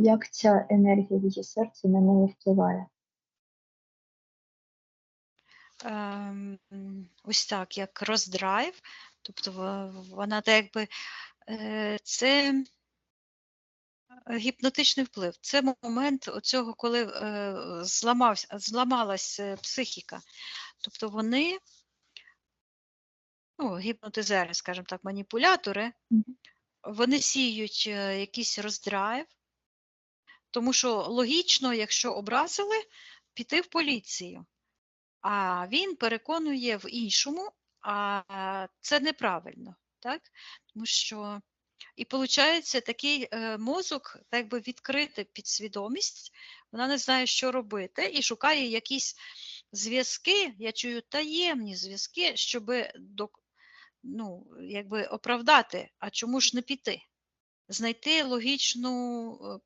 Як ця енергія в її серці на неї впливає? Ем, ось так, як роздрайв, тобто вона так якби, е, це гіпнотичний вплив. Це момент оцього, коли, е, зламався зламалась, е, психіка. Тобто вони ну, гіпнотизери, скажімо так, маніпулятори, вони сіють, е, якийсь роздрайв, тому що логічно, якщо образили, піти в поліцію. А він переконує в іншому, а це неправильно, так? Тому що і виходить, такий е, мозок, так якби відкрити підсвідомість, вона не знає, що робити, і шукає якісь зв'язки, я чую таємні зв'язки, щоб ну, якби оправдати, а чому ж не піти? Знайти логічну е,